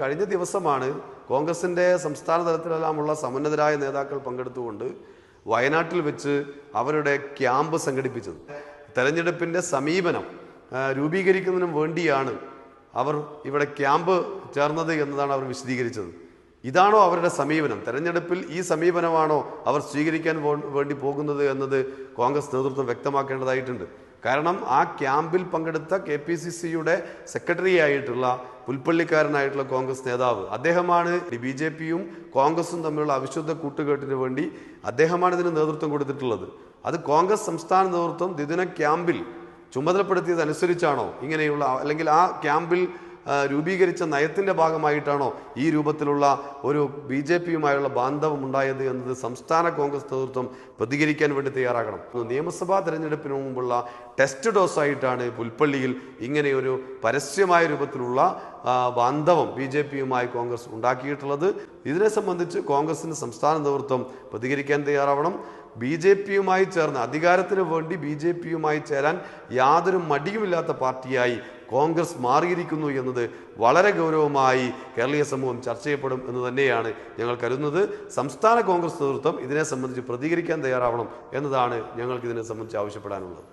കഴിഞ്ഞ ദിവസമാണ് കോൺഗ്രസിന്റെ സംസ്ഥാന തലത്തിലെല്ലാമുള്ള സമുന്നതരായ നേതാക്കൾ പങ്കെടുത്തുകൊണ്ട് വയനാട്ടിൽ വെച്ച് അവരുടെ ക്യാമ്പ് സംഘടിപ്പിച്ചത്. തെരഞ്ഞെടുപ്പിന്റെ സമീപനം രൂപീകരിക്കുന്നതിനും വേണ്ടിയാണ് അവർ ഇവിടെ ക്യാമ്പ് ചേർന്നത് എന്നതാണ് അവർ വിശദീകരിച്ചത്. ഇതാണോ അവരുടെ സമീപനം? തെരഞ്ഞെടുപ്പിൽ ഈ സമീപനമാണോ അവർ സ്വീകരിക്കാൻ വേണ്ടി പോകുന്നത് എന്നത് കോൺഗ്രസ് നേതൃത്വം വ്യക്തമാക്കേണ്ടതായിട്ടുണ്ട്. കാരണം ആ ക്യാമ്പിൽ പങ്കെടുത്ത കെ പി സി സിയുടെ സെക്രട്ടറി ആയിട്ടുള്ള പുൽപ്പള്ളിക്കാരനായിട്ടുള്ള കോൺഗ്രസ് നേതാവ്. അദ്ദേഹമാണ് ബി ജെ പിയും കോൺഗ്രസും തമ്മിലുള്ള അവിശുദ്ധ കൂട്ടുകെട്ടിന് വേണ്ടി അദ്ദേഹമാണ് ഇതിന് നേതൃത്വം കൊടുത്തിട്ടുള്ളത്. അത് കോൺഗ്രസ് സംസ്ഥാന നേതൃത്വം ദ്വിദിന ക്യാമ്പിൽ ചുമതലപ്പെടുത്തിയതനുസരിച്ചാണോ ഇങ്ങനെയുള്ള അല്ലെങ്കിൽ ആ ക്യാമ്പിൽ രൂപീകരിച്ച നയത്തിന്റെ ഭാഗമായിട്ടാണോ ഈ രൂപത്തിലുള്ള ഒരു ബി ജെ പിയുമായുള്ള ബാന്ധവം ഉണ്ടായത് എന്നത് സംസ്ഥാന കോൺഗ്രസ് നേതൃത്വം പ്രതികരിക്കാൻ വേണ്ടി തയ്യാറാകണം. നിയമസഭാ തെരഞ്ഞെടുപ്പിന് മുമ്പുള്ള ടെസ്റ്റ് ഡോസായിട്ടാണ് പുൽപ്പള്ളിയിൽ ഇങ്ങനെയൊരു പരസ്യമായ രൂപത്തിലുള്ള ബാന്ധവം ബി ജെ പിയുമായി കോൺഗ്രസ് ഉണ്ടാക്കിയിട്ടുള്ളത്. ഇതിനെ സംബന്ധിച്ച് കോൺഗ്രസിന് സംസ്ഥാന നേതൃത്വം പ്രതികരിക്കാൻ തയ്യാറാവണം. ബി ജെ പിയുമായി ചേർന്ന് അധികാരത്തിന് വേണ്ടി ബി ജെ പിയുമായി ചേരാൻ യാതൊരു മടിയുമില്ലാത്ത പാർട്ടിയായി കോൺഗ്രസ് മാറിയിരിക്കുന്നു എന്നത് വളരെ ഗൗരവമായി കേരളീയ സമൂഹം ചർച്ച ചെയ്യപ്പെടും എന്ന് തന്നെയാണ് ഞങ്ങൾ കരുതുന്നത്. സംസ്ഥാന കോൺഗ്രസ് നേതൃത്വം ഇതിനെ സംബന്ധിച്ച് പ്രതികരിക്കാൻ തയ്യാറാവണം എന്നതാണ് ഞങ്ങൾക്ക് ഇതിനെ സംബന്ധിച്ച് ആവശ്യപ്പെടാനുള്ളത്.